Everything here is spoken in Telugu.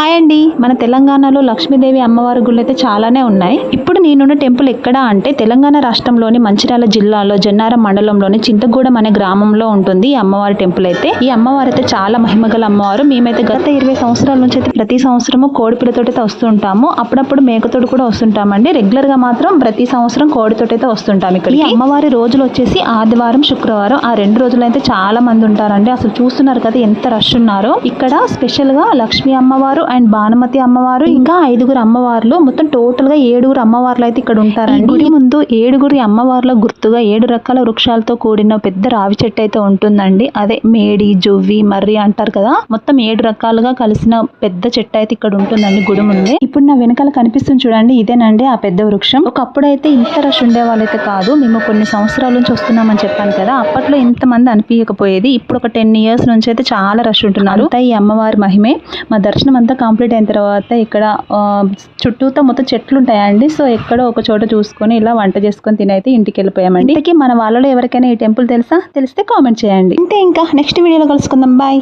హాయ్ అండి. మన తెలంగాణలో లక్ష్మీదేవి అమ్మవారి గుళ్ళు అయితే చాలానే ఉన్నాయి. ఇప్పుడు నేనున్న టెంపుల్ ఎక్కడ అంటే తెలంగాణ రాష్ట్రంలోని మంచిర్యాల జిల్లాలో జన్నారం మండలంలోని చింతగూడెం అనే గ్రామంలో ఉంటుంది ఈ అమ్మవారి టెంపుల్ అయితే. ఈ అమ్మవారు అయితే చాలా మహిమగల అమ్మవారు. మేమైతే గత ఇరవై సంవత్సరాల నుంచి అయితే ప్రతి సంవత్సరము కోడిపిల్లతో అయితే వస్తుంటాము. అప్పుడప్పుడు మేకతోటి కూడా వస్తుంటామండి. రెగ్యులర్గా మాత్రం ప్రతి సంవత్సరం కోడితోటి అయితే వస్తుంటాం ఇక్కడ ఈ అమ్మవారి రోజులు వచ్చేసి ఆదివారం శుక్రవారం. ఆ రెండు రోజులు అయితే చాలా మంది ఉంటారండి. అసలు చూస్తున్నారు కదా ఎంత రష్ ఉన్నారో. ఇక్కడ స్పెషల్గా లక్ష్మీ అమ్మవారు అండ్ భానుమతి అమ్మవారు ఇంకా ఐదుగురు అమ్మవార్లు మొత్తం టోటల్గా ఏడుగురు అమ్మవార్లు అయితే ఇక్కడ ఉంటారండి. గుడి ముందు ఏడుగురి అమ్మవార్ల గుర్తుగా ఏడు రకాల వృక్షాలతో కూడిన పెద్ద రావి చెట్టు అయితే ఉంటుందండి. అదే మేడి జువ్వి మర్రి అంటారు కదా. మొత్తం ఏడు రకాలుగా కలిసిన పెద్ద చెట్టు అయితే ఇక్కడ ఉంటుందండి గుడి ముందే. ఇప్పుడు నా వెనకాల కనిపిస్తుంది చూడండి ఇదేనండి ఆ పెద్ద వృక్షం. ఒకప్పుడు అయితే ఇంత రష్ ఉండే వాళ్ళైతే కాదు. మేము కొన్ని సంవత్సరాల నుంచి వస్తున్నామని చెప్పాను కదా. అప్పట్లో ఇంత మంది అనిపించకపోయేది. ఇప్పుడు ఒక టెన్ ఇయర్స్ నుంచి అయితే చాలా రష్ ఉంటున్నారు. ఈ అమ్మవారి మహిమే. మా దర్శనం అంతా కంప్లీట్ అయిన తర్వాత ఇక్కడ చుట్టూతో మొత్తం చెట్లు ఉంటాయండి సో ఎక్కడో ఒక చోట చూసుకొని ఇలా వంట చేసుకొని తినైతే ఇంటికి వెళ్ళిపోయామండి. ఇంతకీ మన వాళ్ళలో ఎవరికైనా ఈ టెంపుల్ తెలుసా? తెలిస్తే కామెంట్ చేయండి. అంతే ఇంకా. నెక్స్ట్ వీడియోలో కలుసుకుందాం. బాయ్.